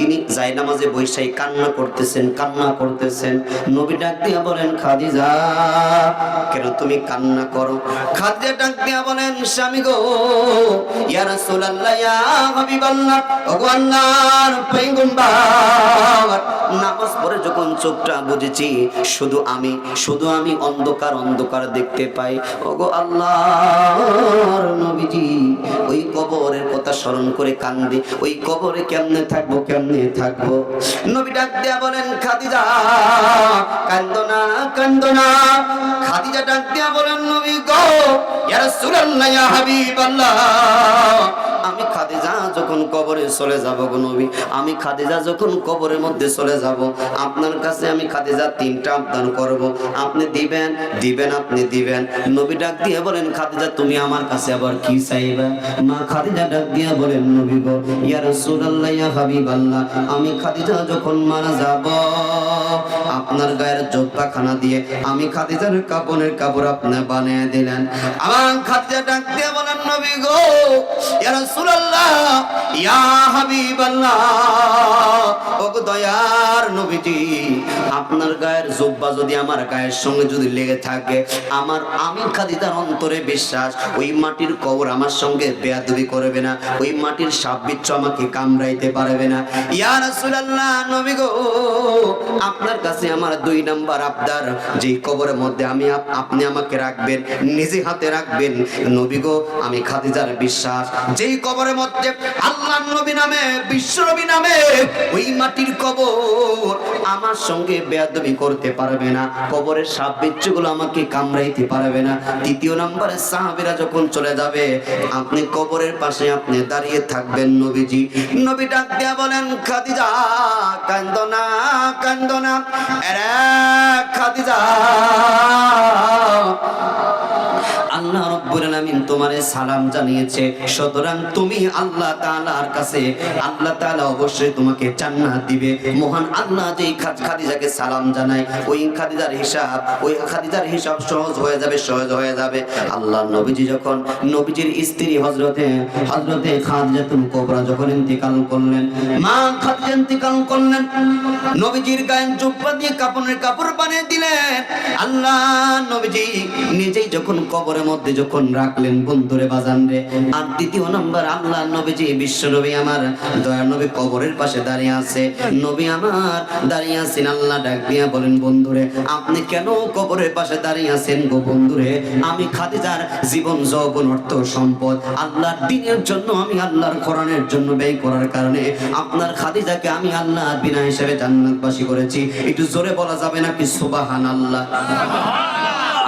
তিনি যাই নামাজে বৈশাই কান্না করতেছেন কান্না করতেছেন। নবী ডাক দিয়া বলেন, খাদিজা, কেন তুমি কান্না করো? খাদিজা ডাক দিয়া বলেন, স্বামী গো, ইয়া রাসূলুল্লাহ, ইয়া হাবিবাল্লাহ, ওগো আল্লাহর পয়গম্বর। নামাজ পড়ে যখন চোখটা বুঝেছি, শুধু আমি শুধু আমি অন্ধকার অন্ধকার দেখতে পাই। ওগো আল্লাহর নবীজি, ওই কবরের কথা স্মরণ করে কান্দি। ওই কবরে কেমনে থাকব, কেমনে থাকব। নবী ডাক দেয়া বলেন, খাদিজা কান্দো না কান্দো না খাদিজা ডাক দেয়া বলেন, নবী গো, ইয়া রাসূলুল্লাহ, ইয়া হাবিবাল্লাহ। আমি খাদিজা যখন কবরে চলে যাব গো নবী, আমি খাদিজা যখন কবরের মধ্যে চলে যাব, আপনার কাছে আমি খাদিজা তিনটা আবদান করব। আপনি দিবেন দিবেন, আপনি দিবেন। নবী ডাক দিয়ে বলেন, খাদিজা, তুমি আমার কাছে আবার কি চাইবা? মা খাদিজা ডাক দিয়ে বলেন, নবী গো, ইয়া রাসূলুল্লাহ, ইয়া হাবিবাল্লাহ। আমি খাদিজা যখন মারা যাব, আপনার গায়ের জোব্বা খানা দিয়ে আমি খাদিজার কাপনের কাপড় আপনি বানিয়ে দিলেন। আমার খাদিজা ডাক দিয়ে বলেন, নবী গো, ইয়া রাসূলুল্লাহ, ইয়া হাবিবাল্লাহ, ওগো দয়ার নবীজি, আপনার গায়ের জোব্বা যদি আমার গায়ের সঙ্গে যদি লেগে থাকে, আমার আমি খাদিজার অন্তরে বিশ্বাস, ওই মাটির কবর আমার সঙ্গে বেয়াদবি করবে না, ওই মাটির সাপ বিচ্ছু আমাকে কামড়াইতে পারবে না। আপনার কাছে আমার দুই নাম্বার আবদার। যেই কবরের মধ্যে আমি আপনি আমাকে রাখবেন, নিজে হাতে রাখবেন, নবী গো, আমি খাদিজার বিশ্বাস। যেই কবরের মধ্যে আল্লাহ নবী নামে, বিশ্ব নামে, ওই মাটির কবর আমার সঙ্গে বেয়াদবি করতে পারবে না। কবরের সাপ বিচ্ছুগুলো আমাকে কামড়াইতে পারবে না। তৃতীয় নম্বরে সাহাবীরা যখন চলে যাবে, আপনি কবরের পাশে আপনি দাঁড়িয়ে থাকবেন নবীজি। নবী ডাক দিয়া বলেন খাদিজা কান্দো না কান্দো না এরে খাদিজা আল্লাহ রব্বুল আলামিন তোমারে সালাম জানিয়েছে। সুতরাং তুমি আল্লাহ তাআলার কাছে, আল্লাহ তাআলা অবশ্যই তোমাকে জান্নাত দিবে। মহান আল্লাহ যেই খাদিজাকে সালাম জানায়, ওই খাদিজার হিসাব, ওই খাদিজার হিসাব সহজ হয়ে যাবে, সহজ হয়ে যাবে। আল্লাহ নবীজি যখন, নবীজির স্ত্রী হযরতে হযরতে খাদিজাতুল কুবরা যখন ইন্তিকাল করলেন, মা খাদিজা ইন্তিকাল করলেন, নবীজির গায়ে জুব্বা দিয়ে কাপড়ের কাপড় বানিয়ে দিলেন। আল্লাহ নবীজি নিজেই যখন কবরের মধ্যে যখন রাখলেন বন্ধুরে বাজান রে আর দ্বিতীয় নম্বর আল্লাহ নবীজি, বিশ্ব নবী আমার, দয়া নবী কবরের পাশে দাঁড়িয়ে আছে। নবী আমার দাঁড়িয়ে আছেন, আল্লাহ ডাক দিয়া বলেন, বন্ধুরে, আপনি কেন কবরের পাশে দাঁড়িয়ে আছেন গো বন্ধুরে? আমি খাদিজার জীবন, যৌবন, অর্থ, সম্পদ, আল্লাহর দিনের জন্য আমি আল্লাহর কোরআনের জন্য ব্যয় করার কারণে আপনার খাদিজাকে আমি আল্লাহর বিনা হিসেবে জান্নাতবাসী করেছি। একটু জোরে বলা যাবে না কি সুবাহান আল্লাহ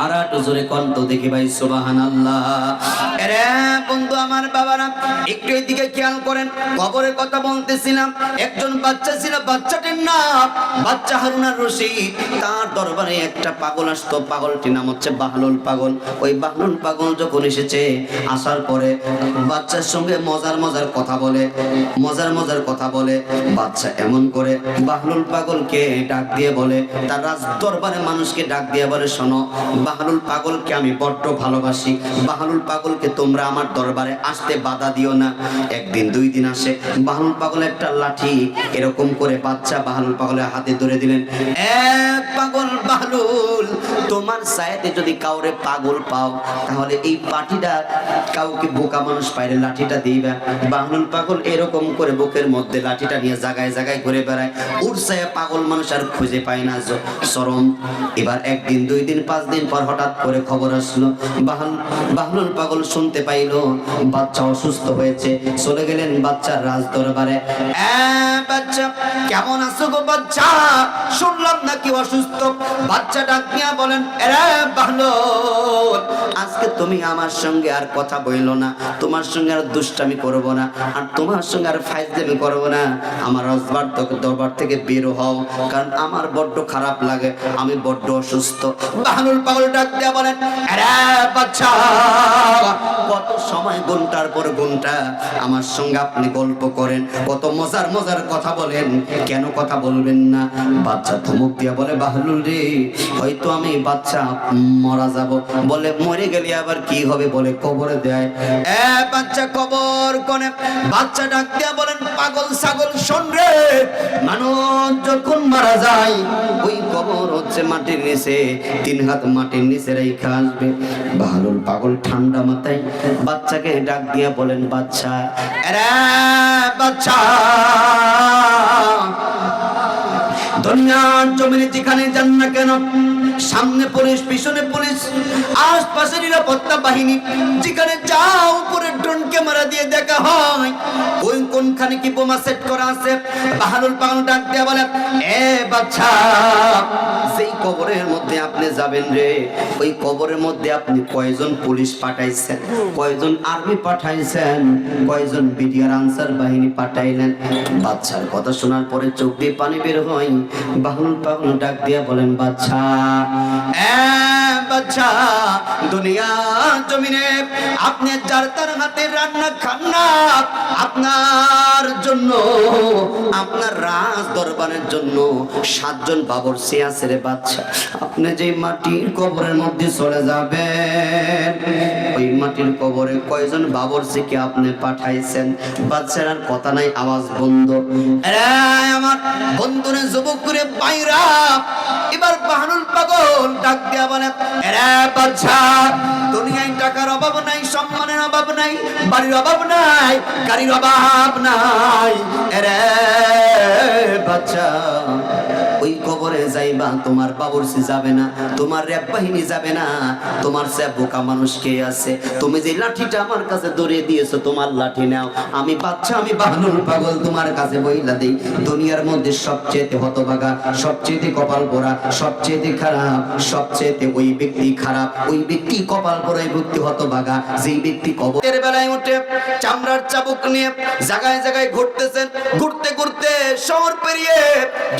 আর জোরে কন্ত দেখি ভাই সুবাহান আল্লাহ বন্ধু আমার বাবারা, একটু এদিকে খেয়াল করেন, খবরের কথা বলতেছিলাম, একজন বাচ্চা ছিল, বাচ্চাটির নাম বাচ্চা হারুনার রশিদ। তার দরবারে একটা পাগল আসতো, পাগলটির নাম হচ্ছে বাহলুল পাগল। ওই বাহলুল পাগল যখন এসেছে, আসার পরে বাচ্চার সঙ্গে মজার মজার কথা বলে, মজার মজার কথা বলে, বাচ্চা এমন করে বাহলুল পাগলকে ডাক দিয়ে বলে, তার রাজ দরবারে মানুষকে ডাক দিয়ে বলে, শোনো, বাহলুল পাগলকে আমি বড্ড ভালোবাসি। বাহলুল পাগলকে তোমরা আমার দরবারে আসতে বাধা দিও না। একদিন, দুই দিন আসে বাহলুল পাগলের একটা লাঠি এরকম করে বাচ্চা বাহলুল পাগলের হাতে ধরে দিলেন পাগল বাহলুল, তোমার সায়েতে যদি কাউরে পাগল পাও, তাহলে এই পাটিটা কাউকে বোকা মানুষ পাইলে লাঠিটা দিবা বাহলুল পাগল এরকম করে বুকের মধ্যে লাঠিটা নিয়ে জাগায় জাগায় ঘুরে বেড়ায়। উড়সায় পাগল মানুষ আর খুঁজে পায় না চরম। এবার একদিন, দুই দিন, পাঁচ দিন পর হঠাৎ করে খবর আসলো বাহলুল পাগল শুনতে পাইলো বাচ্চা অসুস্থ হয়েছে, চলে গেলেন বাচ্চার রাজ দরবারে কেমন আছো গো বাচ্চা? শুনলাম নাকি অসুস্থ? বাচ্চা ডাক বলেন আজকে তুমি আমার সঙ্গে আর কথা বইলো না। তোমার সঙ্গে আর দুষ্টামি করব না। আর তোমার সঙ্গে আর ফাইজলামি করব না। আমার রসবার দরবার থেকে বের হও, কারণ আমার বড্ড খারাপ লাগে। আমি বড্ড অসুস্থ। বাহলুল পাগল ডাক দেয়া বলেন কত সময় ঘণ্টার পর ঘণ্টা আমার সঙ্গে আপনি গল্প করেন। কত মজার মজার কথা বলেন, কেন কথা বলবেন না? বাচ্চা ধমক দিয়া বলে, বাহলুল রে, হয়তো আমি বাচ্চা মরা যাব। বলে, মরে গেলে আবার কি হবে? বলে, কবরে দেয়। এ বাচ্চা কবর কোনে? বাচ্চা ডাক দিয়া বলেন, পাগল, ছাগল, শোন রে, মানুষ যখন মারা যায়, ওই কবর হচ্ছে মাটির নিচে, তিন হাত মাটির নিচে রেখে আসবে। বাহলুল পাগল ঠান্ডা মাথায় বাচ্চাকে ডাক দিয়ে বলেন বাচ্চা বাচ্চা দুনিয়ার জমিনে যেখানে যান না কেন সামনে পুলিশ, পিছনে পুলিশ, আশপাশে নিরাপত্তা বাহিনী। যেখানে যা উপরে ড্রোন ক্যামেরা দিয়ে দেখা হয়। ওই কোনখানে কি বোমা সেট করা আছে? বাহারুল পাগল ডাক দেয়া বলে, এ বাচ্চা, যেই কবরের মধ্যে আপনি যাবেন রে, ওই কবরের মধ্যে আপনি কয়জন পুলিশ পাঠাইছেন? কয়জন আর্মি পাঠাইছেন? কয়জন বিডিআর আনসার বাহিনী পাঠাইলেন? বাচ্চার কথা শোনার পরে চোখ দিয়ে পানি বের হয়। বাহুল পাগল ডাক দিয়া বলেন, বাচ্চা আপনি যে মাটির কবরের মধ্যে চলে যাবেন, ওই মাটির কবরে কয়জন বাবরসিকে আপনি পাঠাইছেন? বাচ্চার আর কথা নাই, আওয়াজ বন্ধ। আমার বন্ধুরে যুবক করে বাইরা, এবার বাহানুল পাগল ডাক দিয়া বলে দুনিয়ায় টাকার অভাব নাই, সম্মানের অভাব নাই, বাড়ির অভাব নাই, গাড়ির অভাব নাই। এরে বাচ্চা, ওই কবরে যাইবা, তোমার বাবুরসি যাবে না, তোমার র্যাব বাহিনী যাবে না, তোমার সে বোকা মানুষ কে আছে? তুমি যে লাঠিটা আমার কাছে ধরিয়ে দিয়েছ, তোমার লাঠি নাও। আমি বাচ্চা, আমি বাহানুর পাগল তোমার কাছে বইলা দেই। দুনিয়ার মধ্যে সবচেয়ে হতভাগা সবচেয়ে কপাল পোড়া সবচেয়ে খারাপ সবচেয়ে ওই ব্যক্তি খারাপ। ওই ব্যক্তি কপাল পোড়া ওই ব্যক্তি হতভাগা, যেই ব্যক্তি কবরের বেলায় উঠে চামড়ার চাবুক নিয়ে জায়গায় জায়গায় ঘুরতেছেন, ঘুরতে ঘুরতে শহর পেরিয়ে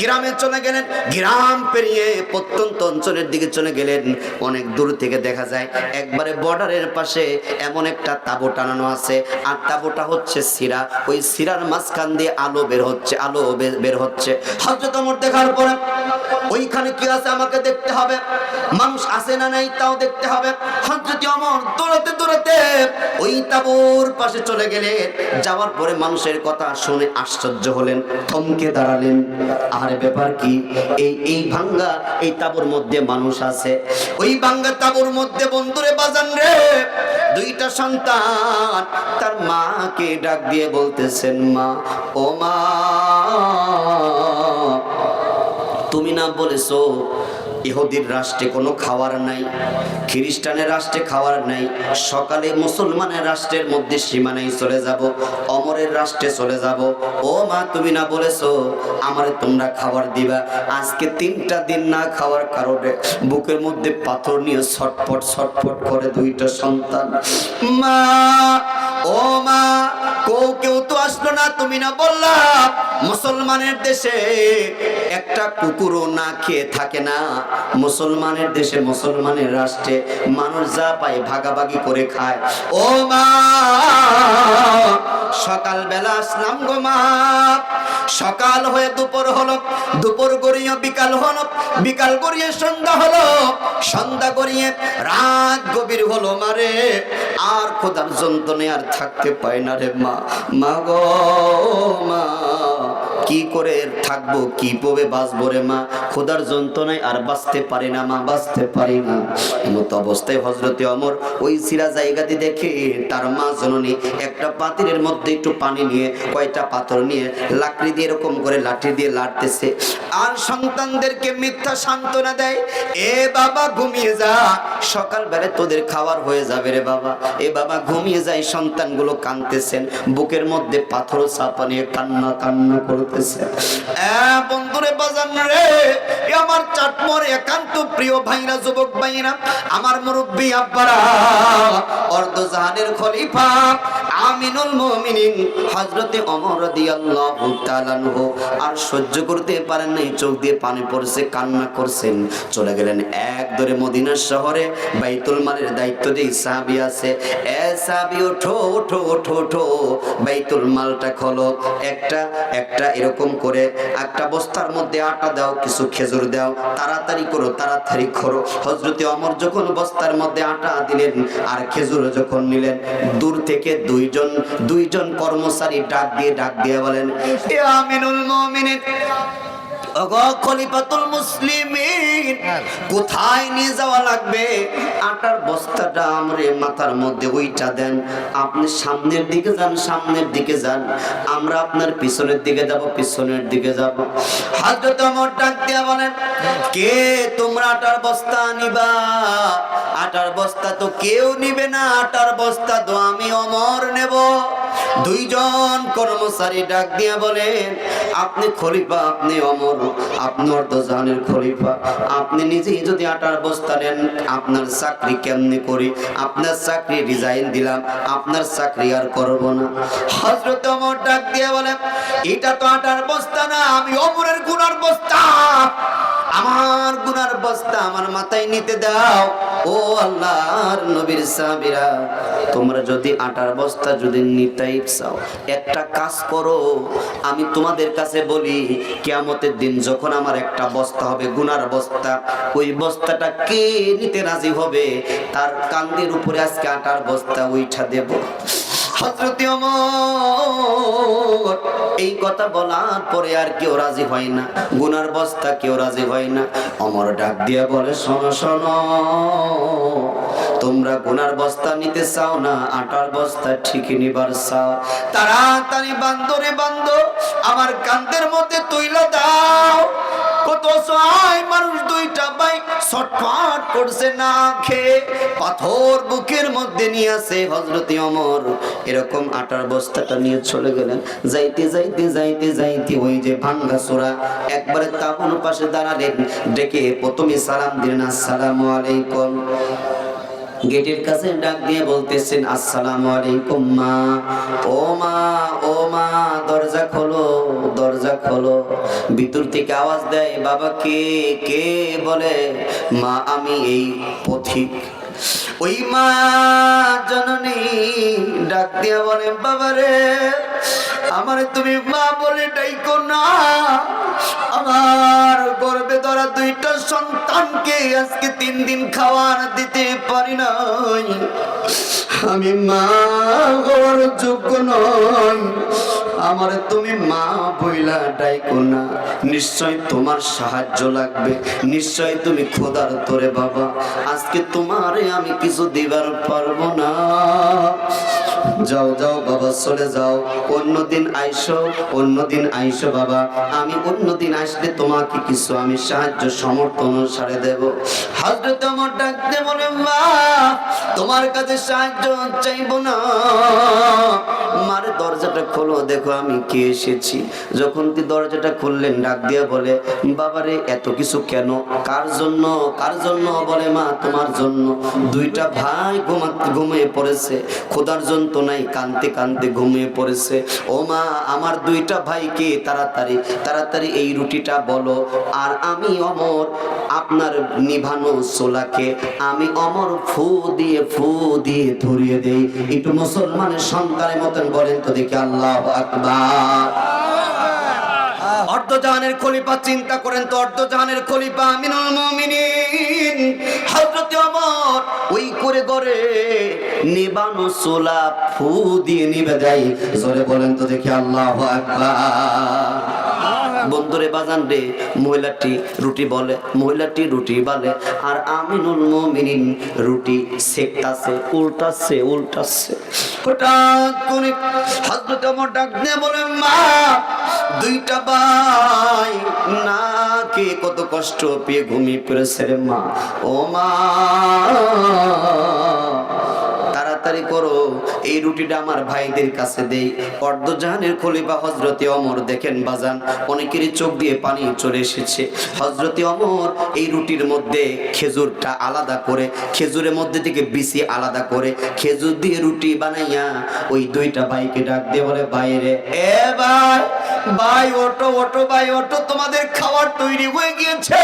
গ্রামে চলে গেলেন। গ্রাম পেরিয়ে প্রত্যন্ত অঞ্চলের দিকে চলে গেলেন। অনেক দূর থেকে দেখা যায়, একবারে বর্ডারের পাশে এমন একটা তাবু টানানো আছে। আর তাবুটা হচ্ছে সিরা ওই সিরার মাঝখান দিয়ে আলো বের হচ্ছে, আলো বের হচ্ছে। হজরত ওমর দেখার পরে, ওইখানে কি আছে আমাকে দেখতে হবে? মানুষ আছে না নাই তাও দেখতে হবে। হজরত অমর দৌড়াতে দৌড়াতে ওই তাবুর পাশে চলে গেলেন। যাওয়ার পরে মানুষের কথা শুনে আশ্চর্য হলেন, থমকে দাঁড়ালেন। আরে ব্যাপার কি? এই এই ভাঙ্গা এই তাবুর মধ্যে মানুষ আছে। ওই ভাঙ্গা তাবুর মধ্যে বন্ধুরে বাজান রে, দুইটা সন্তান, তার মাকে ডাক দিয়ে বলতেছেন, মা, ও মা, তুমি না বলেছ ইহুদির রাষ্ট্রে কোনো খাবার নাই, খ্রিস্টানের রাষ্ট্রে খাবার নাই, সকালে মুসলমানের রাষ্ট্রের মধ্যে সীমানায় চলে যাব, অমরের রাষ্ট্রে চলে যাব। ও মা, তুমি না বলেছ, আমার তোমরা খাবার দিবা। আজকে তিনটা দিন না খাওয়ার কারণে বুকের মধ্যে পাথর নিয়ে ছটফট ছটফট করে দুইটা সন্তান, মা ও মা, কেউ কেউ তো আসলো না, তুমি না বললা, মুসলমানের দেশে একটা কুকুরও না খেয়ে থাকে না। মুসলমানের দেশে মুসলমানের রাষ্ট্রে মানুষ যা পায় ভাগাভাগি করে খায়। ও মা সকাল বেলা আসলাম গো মা। সকাল হয়ে দুপুর হলো, দুপুর গড়িয়ে বিকাল হলো, বিকাল গড়িয়ে সন্ধ্যা হলো, সন্ধ্যা গড়িয়ে রাত গভীর হলো মারে আর খোদার যন্ত্রণে আর থাকতে পায় না রে মা। মা গো মা। কি করে থাকব, কি পবে বাঁচবো রে মা? খোদার যন্ত্রণায় আর বাঁচতে পারি না মা, বাঁচতে পারি না। এমত অবস্থায় হজরতে অমর ওই সিরা জায়গাতে দেখে তার মা জননী একটা পাতিলের মধ্যে একটু পানি নিয়ে, কয়টা পাথর নিয়ে লাকড়ি দিয়ে এরকম করে লাঠি দিয়ে লাড়তেছে। আর সন্তানদেরকে মিথ্যা সান্ত্বনা দেয়, এ বাবা, ঘুমিয়ে যা। সকাল সকালবেলা তোদের খাবার হয়ে যাবে রে বাবা। এ বাবা ঘুমিয়ে যায়, সন্তানগুলো কাঁদতেছেন, বুকের মধ্যে পাথর চাপা নিয়ে কান্না কান্না করতেছে। এ বন্ধুরে বাজান রে আমার একান্ত প্রিয় ভাইরা, যুবক ভাইরা, আমার মুরব্বী আব্বারা, অর্ধ জাহানের খলিফা আমিনুল মুমিনিন, হযরতে ওমর রাদিয়াল্লাহু তাআলা আর সহ্য করতে পারেন নাই, চোখ দিয়ে পানি পড়ছে, কান্না করছেন। চলে গেলেন এক ধরে মদিনার শহরে, বাইতুল মালের দায়িত্ব যেই সাহাবী আছে। এ সাহাবী, ওঠো ওঠো ওঠো ওঠো, বাইতুল মালটা খোলো। একটা একটা এরকম করে একটা বস্তার মধ্যে আটা দাও, কিছু খেজুর দাও, তাড়াতাড়ি করো তাড়াতাড়ি করো। হজরতে অমর যখন বস্তার মধ্যে আটা দিলেন আর খেজুর যখন নিলেন, দূর থেকে দুইজন দুইজন কর্মচারী ডাক দিয়ে ডাক দিয়ে বলেন, এ আমিনুল মুমিনিন ওগো খলিফাতুল মুসলিমিন কোথায় নিয়ে যাওয়া লাগবে? আটার বস্তাটা আমরে মাথার মধ্যে ওইটা দেন। আপনি সামনের দিকে যান সামনের দিকে যান। আমরা আপনার পিছনের দিকে যাব পিছনের দিকে যাব। হযরত ওমর ডাক দিয়া বলেন কে তোমরা আটার বস্তা নিবা? আটার বস্তা তো কেউ নিবে না আটার বস্তা তো আমি অমর নেব। দুইজন কর্মচারী ডাক দিয়া বলেন আপনি খলিফা, আপনি অমর, আপনি অর্ধজাহানের খলিফা। আপনি নিজেই যদি আটার বস্তা নেন, আপনার চাকরি কেমনে করি? আপনার চাকরি রিজাইন দিলাম, আপনার চাকরি আর করব না। হজরত অমর ডাক দিয়ে বলেন এটা তো আটার বস্তা না, আমি অমরের গুণার বস্তা। আমার গুনার বস্তা আমার মাথায় নিতে দাও। ও আল্লাহর নবীর সাহাবীরা, তোমরা যদি আটার বস্তা যদি নিতেই চাও, একটা কাজ করো। আমি তোমাদের কাছে বলি, কিয়ামতের দিন যখন আমার একটা বস্তা হবে, গুনার বস্তা, ওই বস্তাটা কে নিতে রাজি হবে? তার কান্দের উপরে আজকে আটার বস্তা উইঠা দেব। হযরতে এই কথা বলার পরে আর কেউ রাজি হয় না। গুনার বস্তা কেউ রাজি হয় না। অমর ডাক দিয়ে বলে, শোনো শোনো। তোমরা গুনার বস্তা নিতে চাও না, আটার বস্তা ঠিকই নিবার চাও। তাড়াতাড়ি বান্দরে বান্দ আমার কান্দের মধ্যে তুইলা দাও। কত সহায় মানুষ দুইটা ভাই ছটফট করছে না খেয়ে। পাথর বুকের মধ্যে নিয়ে আসে হজরতি অমর এরকম আটার বস্তাটা নিয়ে চলে গেলেন। যাইতে যাইতে যাইতে যাইতে ওই যে ভাঙ্গা সোরা একবারে তাবুন পাশে দাঁড়ালেন। ডেকে প্রথমে সালাম দিলেন, আসসালামু আলাইকুম। গেটের কাছে ডাক দিয়ে বলতেছেন, আসসালামু আলাইকুম মা। ও মা ও মা, দরজা খোলো দরজা খোলো। ভিতর থেকে আওয়াজ দেয়, বাবা, কে কে? বলে, মা, আমি এই পথিক। ওই মা জননী ডাক দিয়া বলে বাবা রে আমার তুমি মা বলে ডাইকো না। আমার গর্বে ধরা দুইটা সন্তানকে আজকে তিন দিন খাওয়ার দিতে পারি নাই। আমি মা হওয়ার যোগ্য নয় আমার তুমি মা বইলা ডাইকো না। নিশ্চয় তোমার সাহায্য লাগবে। নিশ্চয় তুমি খোদার তোরে বাবা। আজকে তোমারে আমি কিছু দিবার পারব না। যাও যাও, বাবা চলে যাও। অন্যদিন আইসো অন্যদিন আইসো, বাবা। আমি অন্যদিন আসলে তোমাকে কিছু, আমি সাহায্য, সমর্থন অনুসারে দেব। হজরত আমার ডাকতে বলে, মা, তোমার কাছে সাহায্য চাইব না। মারে দরজাটা খোলো, দেখো আমি কে এসেছি। যখন তুই দরজাটা খুললেন, ডাক দিয়ে বলে বাবারে এত কিছু কেন? কার জন্য? কার জন্য? বলে, মা, তোমার জন্য। দুইটা ভাই ঘুমা ঘুমিয়ে পড়েছে। খোদার যন্ত্রণায় কানতে কানতে ঘুমিয়ে পড়েছে। ও মা, আমার দুইটা ভাইকে তাড়াতাড়ি তাড়াতাড়ি এই রুটিটা বলো। আর আমি অমর, আপনার নিভানো সোলাকে আমি অমর ফু দিয়ে ফু দিয়ে ধরিয়ে দেই। একটু মুসলমানের সন্তানের মতন বলেন তো দেখি, আল্লাহ আকবার। অর্ধজাহানের খলিফা চিন্তা করেন তো, অর্ধজাহানের খলিফা আমিনুল মুমিনিন। হযরত ওমর ওই করে করে নিবানো সোলা ফু দিয়ে নিবে দেয় জোরে বলেন তো দেখি আল্লাহু আকবার। বন্ধুরে বাজান রে, মহিলাটি রুটি বলে, মহিলাটি রুটি বলে। আর আমিনুল মুমিনিন রুটি সেকতাছে উল্টাছে উল্টাছে। হঠাৎ করে হযরত ওমর ডাক দিয়ে বলে, মা, দুইটা ভাই না কে কত কষ্ট পেয়ে ঘুমিয়ে পড়েছে রে মা? ও মা তাড়াতাড়ি করো। এই রুটিটা আমার ভাইদের কাছে দেই। অর্ধজাহানের খলিফা হজরতে অমর দেখেন বাজান, অনেকেরই চোখ দিয়ে পানি চলে এসেছে। হজরতে অমর এই রুটির মধ্যে খেজুরটা আলাদা করে, খেজুরের মধ্যে থেকে বিসি আলাদা করে, খেজুর দিয়ে রুটি বানাইয়া ওই দুইটা ভাইকে ডাক দিয়ে বলে বাইরে এ ভাই ভাই ওটো ওটো ভাই ওটো তোমাদের খাবার তৈরি হয়ে গিয়েছে।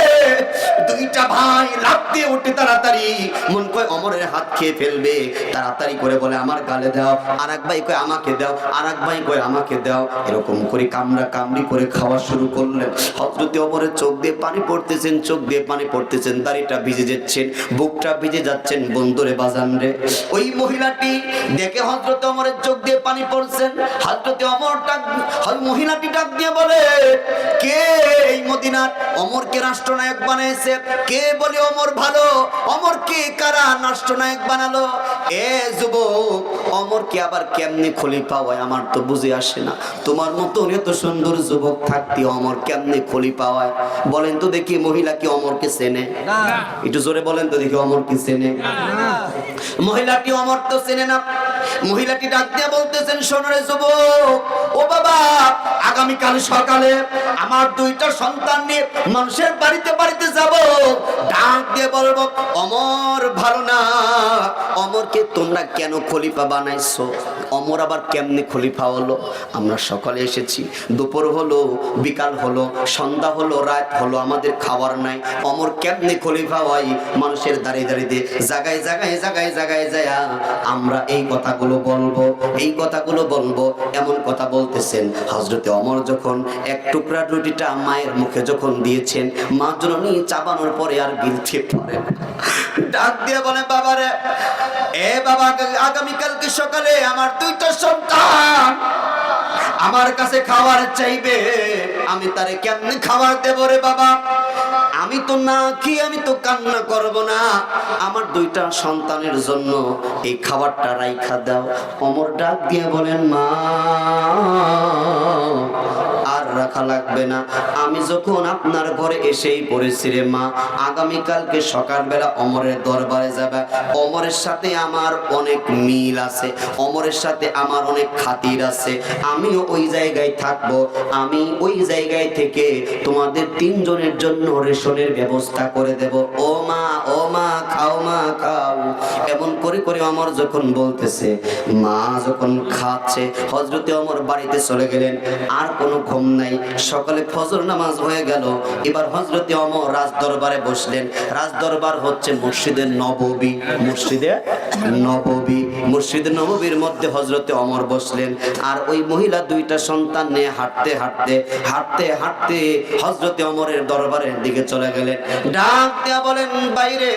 দুইটা ভাই লাফ দিয়ে উঠে তাড়াতাড়ি মন কয় অমরের হাত খেয়ে ফেলবে, তাড়াতাড়ি করে বলে, আমার গালে দাও। আর এক ভাই কয়, আমাকে দাও। আর এক ভাই কয়, আমাকে দাও। এরকম করে কামড়া কামড়ি করে খাওয়া শুরু করলেন। হজরতে অমরের চোখ দিয়ে পানি পড়তেছেন, চোখ দিয়ে পানি পড়তেছেন, দাড়িটা ভিজে যাচ্ছেন, বুকটা ভিজে যাচ্ছেন, বন্ধুরে বাজান রে। ওই মহিলাটি দেখে হজরত অমরের চোখ দিয়ে পানি পড়ছেন। হজরতে অমর ডাক মহিলাটি ডাক দিয়ে বলে, কে এই মদিনার? অমরকে রাষ্ট্রনায়ক বানিয়েছে। কে বলে অমর ভালো? অমর কে কারা রাষ্ট্রনায়ক বানালো? এ যুবক অমরকে আবার কেমনে খলিফা হয় আমার তো বুঝে আসে না। তোমার মতো এত সুন্দর যুবক থাকতে অমর কেমনে খলিফা হয়? বলেন তো দেখি মহিলা কি অমরকে চেনে? একটু জোরে বলেন তো দেখি অমর কি চেনে? মহিলাটি অমর তো চেনে না? মহিলাটি ডাক দিয়ে বলতেছেন সোনরে যুবক। ও বাবা, আগামীকাল সকালে আমার দুইটা সন্তান নিয়ে মানুষের বাড়িতে বাড়িতে যাব। ডাক দিয়ে বলব, অমর ভালো না অমরকে তোমরা কেন খলিফা বানাইছো? অমর আবার কেমনে খলিফা হলো? আমরা সকালে এসেছি, দুপুর হলো, বিকাল হলো, সন্ধ্যা হলো, রাত হলো, আমাদের খাবার নাই। অমর কেমনে খলিফা হয়? মানুষের দাঁড়িয়ে দাঁড়িয়ে জায়গায় জায়গায় জায়গায় জায়গায় যায় আমরা এই কথাগুলো বলব, এই কথাগুলো বলব, এমন কথা বলতেছেন। হজরতে অমর যখন এক টুকরা রুটিটা মায়ের মুখে যখন দিয়েছেন, মা জননী চাবানোর পরে আর গিলতে পারে। ডাক দিয়ে বলে, বাবারে, এ বাবা, আগামীকালকে সকালে আমার দুইটা সন্তান। আমার কাছে খাবার চাইবে, আমি তারে কেমনে খাবার দেব রে বাবা? আমি তো না কি আমি তো কান্না করব না। আমার দুইটা সন্তানের জন্য এই খাবারটা রাইখা দাও। অমর ডাক দিয়ে বলেন, মা আর রাখা লাগবে না। আমি যখন আপনার ঘরে এসেই পড়েছি রে মা, আগামীকালকে সকালবেলা অমরের দরবারে যাবে। অমরের সাথে আমার অনেক মিল আছে, অমরের সাথে আমার অনেক খাতির আছে। আমিও ওই জায়গায় থাকব। আমি ওই জায়গায় থেকে তোমাদের তিনজনের জন্য রেশনের ব্যবস্থা করে দেব। ও মা ও মা খাও মা, খাও। এমন করে করে অমর যখন বলতেছে, মা যখন খাচ্ছে হজরতে অমর বাড়িতে চলে গেলেন। আর কোনো ঘুম নাই। সকালে ফজর নামাজ হয়ে গেল। এবার হজরতে অমর রাজ দরবারে বসলেন। রাজ দরবার হচ্ছে মসজিদে নববী। মসজিদে নববী। মসজিদে নববীর মধ্যে হজরতে অমর বসলেন। আর ওই মহিলা দুইটা সন্তান নিয়ে হাঁটতে হাঁটতে হাঁটতে হাঁটতে হজরতে অমরের দরবারের দিকে চলে গেলেন। ডাক বলেন, বাইরে,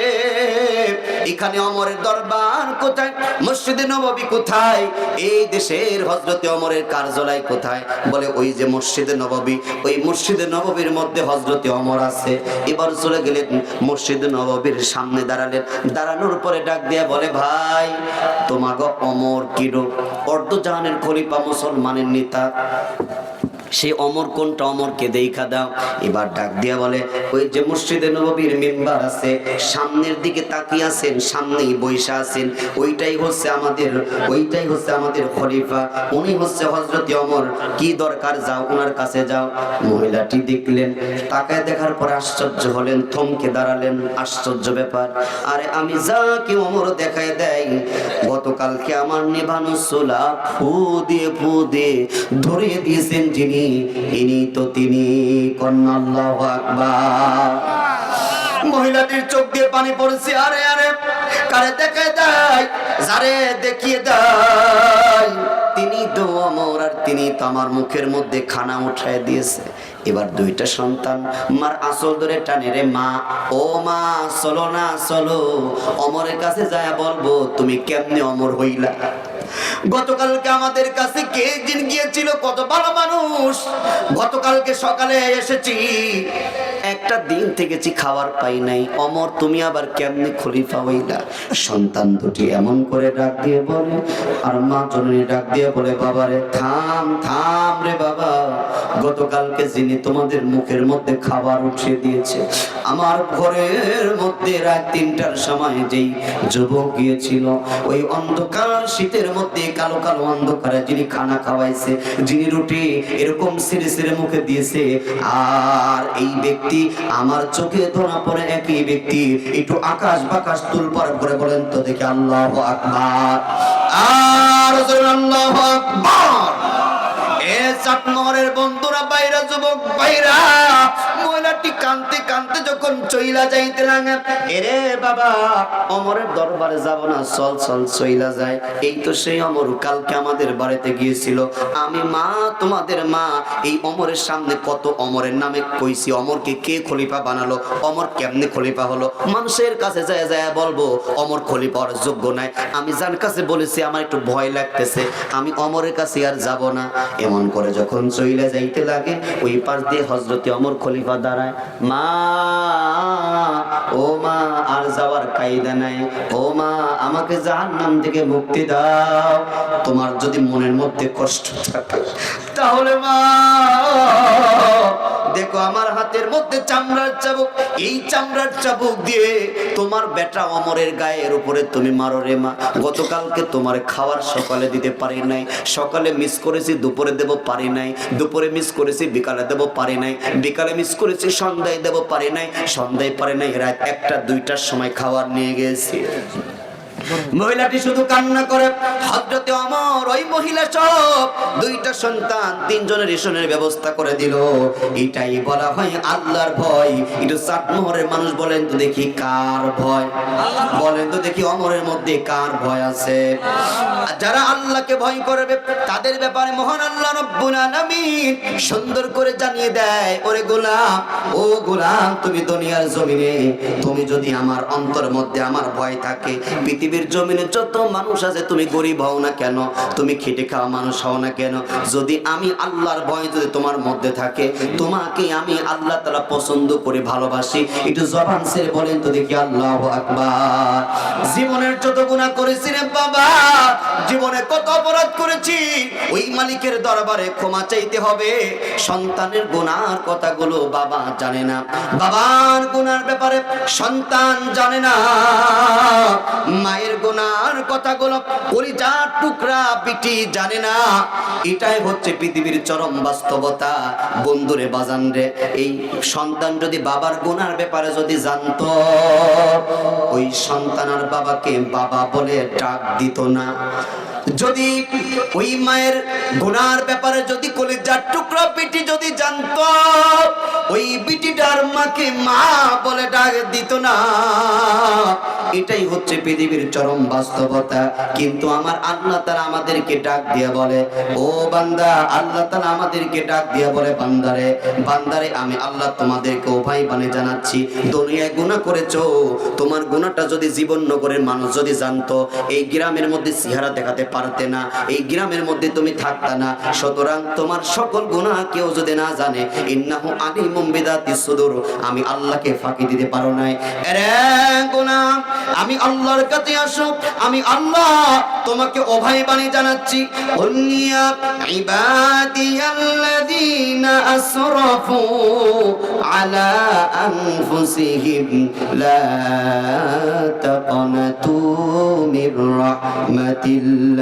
এখানে অমরের দরবার কোথায়? মসজিদে নববী কোথায়? এই দেশের হজরতে অমরের কার্যালয় কোথায়? বলে, ওই যে মসজিদে নববী, ওই মসজিদে নববীর মধ্যে হজরতে অমর আছে। এবার চলে গেলেন মসজিদে নববীর সামনে দাঁড়ালেন। দাঁড়ানোর পরে ডাক দিয়ে বলে, ভাই তোমাকে অমর কিরো অর্ধজাহানের খলিফা মুসলমানের নেতা। সেই অমর কোনটা অমরকে দেখা দাও। এবার ডাক দিয়া বলে, ওই যে মসজিদে নববীর মেম্বার আছে, সামনের দিকে তাকিয়ে আছেন, সামনেই বৈশা আছেন, ওইটাই হচ্ছে আমাদের, ওইটাই হচ্ছে আমাদের খলিফা, উনি হচ্ছে হজরতি অমর, কি দরকার যাও ওনার কাছে যাও। মহিলাটি দেখলেন, তাকায় দেখার পর আশ্চর্য হলেন, থমকে দাঁড়ালেন, আশ্চর্য ব্যাপার। আরে আমি যা কি অমর দেখায় দেয় গতকালকে আমার নেভানো সোলা ফু দিয়ে ফু দিয়ে ধরিয়ে দিয়েছেন যিনি ইনি তো তিনি মহিলাটির চোখ দিয়ে পানি পড়ছে, আরে আরে, কারে দেখে দেয়, যারে দেখিয়ে দেয়। তিনি তো আমার আর তিনি তো আমার মুখের মধ্যে খানা উঠায় দিয়েছে। এবার দুইটা সন্তান। মার আসল ধরে টানে রে মা। ও মা, চলো না, চলো। অমরের কাছে যায় বলব, তুমি কেমনে অমর হইলা? গতকালকে আমাদের কাছে কে দিন গিয়েছিল? কত ভালো মানুষ। গতকালকে সকালে এসেছি। একটা দিন থেকেছি, খাবার পাই নাই। অমর, তুমি আবার কেমনে খলিফা হইলা? সন্তান দুটি এমন করে ডাক দিয়ে বলে, আর মা জননী ডাক দিয়ে বলে বাবা রে থাম থাম রে বাবা। গতকালকে যিনি যিনি তোমাদের মুখের মধ্যে খাবার উঠিয়ে দিয়েছে। আমার ঘরের মধ্যে রাত তিনটার সময় যেই যুবক গিয়েছিল, ওই অন্ধকার শীতের মধ্যে কালো কালো অন্ধকারে যিনি খানা খাওয়াইছে, যিনি রুটি এরকম সিরে সিরে মুখে দিয়েছে, আর এই ব্যক্তি আমার চোখে ধরা পড়ে একই ব্যক্তি। একটু আকাশ বাকাশ তুলপার করে বলেন তো দেখি আল্লাহ আকবার। আর আল্লাহ আকবার। এ বাইরা যুবক মহিলাটি কানতে কানতে যখন চইলা যাইতে লাগে এরে বাবা, অমরের দরবারে যাব না, চল চল, চইলা যায় এই তো সেই অমর, কালকে আমাদের বাড়িতে গিয়েছিল। আমি মা, তোমাদের মা, এই অমরের সামনে কত অমরের নামে কইছি, অমরকে কে খলিফা বানালো, অমর কেমনে খলিফা হলো? মানুষের কাছে যায় যায় বলব, অমর খলিফা হওয়ার যোগ্য নাই। আমি যার কাছে বলেছি, আমার একটু ভয় লাগতেছে। আমি অমরের কাছে আর যাব না। এমন করে যখন চইলা যাইতে লাগে, ওই পাশ দিয়ে হজরতে অমর খলিফা মা, ও মা, আর যাওয়ার নাই। ও মা, আমাকে থেকে মুক্তি দাও। তোমার যদি মনের মধ্যে কষ্ট থাকে, তাহলে মা দেখো, আমার হাতের মধ্যে চামড়ার চাবুক। এই চামড়ার চাবুক দিয়ে তোমার বেটা অমরের গায়ের উপরে তুমি মারো রে মা। গতকালকে তোমার খাওয়ার সকালে দিতে পারি নাই। সকালে মিস করেছি, দুপুরে দেব পারি নাই। দুপুরে মিস করেছি, বিকালে দেব পারি নাই। বিকালে মিস করেছি, সন্ধ্যায় দেব পারি নাই। সন্ধ্যায় পারি নাই, রাত একটা, দুইটার সময় খাবার নিয়ে গেছি। মহিলাটি শুধু কান্না করে হজরতে অমর ওই মহিলা সব দুইটা সন্তান তিনজনের রেশনের ব্যবস্থা করে দিল। এটাই বলা হয় আল্লাহর ভয়। একটু চাটমোহরের মানুষ বলেন তো দেখি কার ভয়। বলেন তো দেখি অমরের মধ্যে কার ভয় আছে। যারা আল্লাহকে ভয় করবে, তাদের ব্যাপারে মহান আল্লাহ রব্বুল আলামিন সুন্দর করে জানিয়ে দেয়, ওরে গোলাম, ও গোলাম, তুমি দুনিয়ার জমিনে, তুমি যদি আমার অন্তর মধ্যে আমার ভয় থাকে পৃথিবীর জমিনে যত মানুষ আছে, তুমি গরিব হও না কেন? তুমি খেটে খাওয়া মানুষ হও না কেন? যদি আমি আল্লাহর ভয় যদি তোমার মধ্যে থাকে, তোমাকে আমি আল্লাহ তালা পছন্দ করে ভালোবাসি। একটু জবান ছেড়ে বলেন তো দেখি, আল্লাহ আকবার। জীবনের যত গুণা করেছি রে বাবা, জীবনে কত অপরাধ করেছি, ওই মালিকের দরবারে ক্ষমা চাইতে হবে। সন্তানের গুনার কথাগুলো বাবা জানে না। বাবার গুনার ব্যাপারে সন্তান জানে না। মায়ের গুনার কথাগুলো পরিচার টুকরা পিটি জানে না। এটাই হচ্ছে পৃথিবীর চরম বাস্তবতা। বন্ধুরে বাজান রে, এই সন্তান যদি বাবার গোনার ব্যাপারে যদি জানতো, ওই সন্তান আর বাবাকে বাবা বলে ডাক দিত না। যদি ওই মায়ের গুনার ব্যাপারে যদি কলেজার টুকরা পিটি যদি জানতো, ওই বিটিটার মাকে মা বলে ডাক দিত না। এটাই হচ্ছে পৃথিবীর চরম বাস্তবতা। কিন্তু আমার আল্লাহ তারা আমাদেরকে ডাক দিয়ে বলে, ও বান্দা, আল্লাহ তারা আমাদেরকে ডাক দিয়ে বলে, বান্দারে বান্দারে, আমি আল্লাহ তোমাদেরকে উভয় বানে জানাচ্ছি। দুনিয়ায় গুনাহ করেছ, তোমার গুনাহটা যদি জীবন নগরের মানুষ যদি জানতো, এই গ্রামের মধ্যে চেহারা দেখাতে পারতে না, এই গ্রামের মধ্যে তুমি থাকতা না। সুতরাং তোমার সকল গুনাহ কেউ যদি না জানে, ইন্নাহু আলিমুম বিদাতিস সুদূর, আমি আল্লাহকে ফাঁকি দিতে পারো নাই। এরে গুনাহ, আমি আল্লাহর কাছে আসো আমি আল্লাহ তোমাকে অভয় বাণী জানাচ্ছি। উন্নিয়া ইবাদিয়াল্লাযীনা আসরাফু আলা আনফুসিহিম, লা তাকনাতু মির রাহমাতিল্লাহ।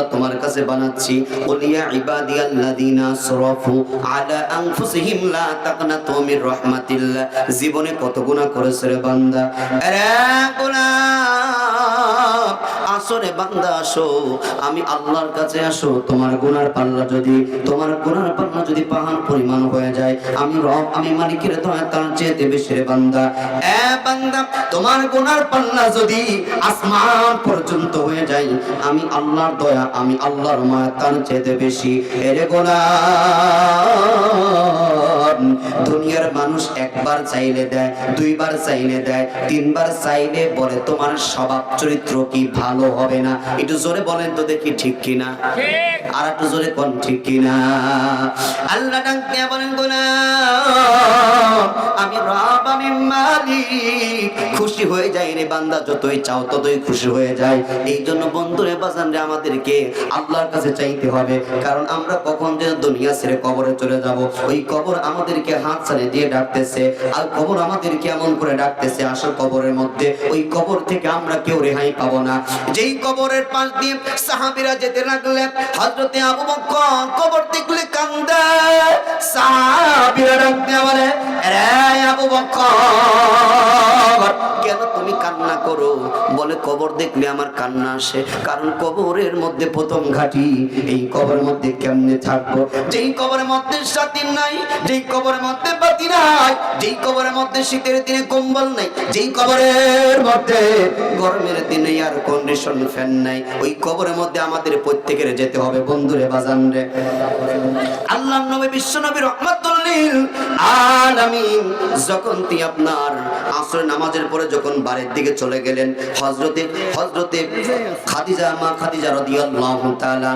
আমি আল্লাহ তোমার কাছে বানাচ্ছি। ওলিয়া ইবাদিয়াল্লাযিনা আসরাফু আলা আনফুসিহিম লা তাকনাতু মির রাহমাতিল্লাহ জীবনে কত গুনাহ করেছে রে বান্দা? আরে গুনাহ আসরে বান্দা আসো, আমি আল্লাহর কাছে আসো, তোমার গুনার পাল্লা যদি, তোমার গুনার পাল্লা যদি পাহাড় পরিমাণ হয়ে যায়, আমি রব, আমি মালিকের দয়া তার চেয়ে বেশি রে বান্দা। এ বান্দা, তোমার গুনার পাল্লা যদি আসমান পর্যন্ত হয়ে যায়, আমি আল্লাহর দয়া, আমি আল্লাহর মায়া তার চেয়ে বেশি। এরে গোলাম, দুনিয়ার মানুষ একবার চাইলে দেয়, দুইবার চাইলে দেয়, তিনবার চাইলে বলে, তোমার স্বভাব চরিত্র কি ভালো হবে না। একটু জোরে বলেন তো দেখি ঠিক কিনা? আর একটু জোরে কোন ঠিক কিনা? আল্লাহ বলেন গোলাম আমি রব আমি মালিক। খুশি হয়ে যাই রে বান্দা যতই চাও ততই খুশি হয়ে যায় এই জন্য বন্ধুরে বাজান রে আমাদেরকে। আল্লাহর কাছে চাইতে হবে। কারণ আমরা কখন যে দুনিয়া ছেড়ে কবরে চলে যাব ওই কবর আমাদেরকে হাত ছাড়ে দিয়ে ডাকতেছে। আর কবর আমাদেরকে এমন করে ডাকতেছে আসল কবরের মধ্যে। ওই কবর থেকে আমরা কেউ রেহাই পাবো না। যেই কবরের পাশ দিয়ে সাহাবিরা যেতে লাগলেন। হাজরতে আবু বকর কবর দেখলে কান্দে। সাহাবিরা রাখতে দিয়ে বলে রে কেন তুমি কান্না করো? বলে কবর দেখলে আমার কান্না আসে। কারণ কবরের মধ্যে প্রথম ঘাটি, এই মধ্যে কেমনে থাকব? যেই কবরের মধ্যে নাই, যেই কবরের মধ্যে নাই, যেই কবরের মধ্যে শীতের দিনে কম্বল নাই, যেই কবরের মধ্যে গরমের দিনে আর কন্ডিশন ফ্যান নাই, ওই কবরের মধ্যে আমাদের প্রত্যেকের যেতে হবে। বন্ধুরে বাজান রে। আল্লাহ নবী বিশ্ব নবী আলামিন যখন তিনি আপনার আশ্রয় নামাজের পরে যখন বাড়ির দিকে চলে গেলেন হজরতে হজরতে খাদিজা মা খাদিজা রাদিয়াল্লাহু তাআলা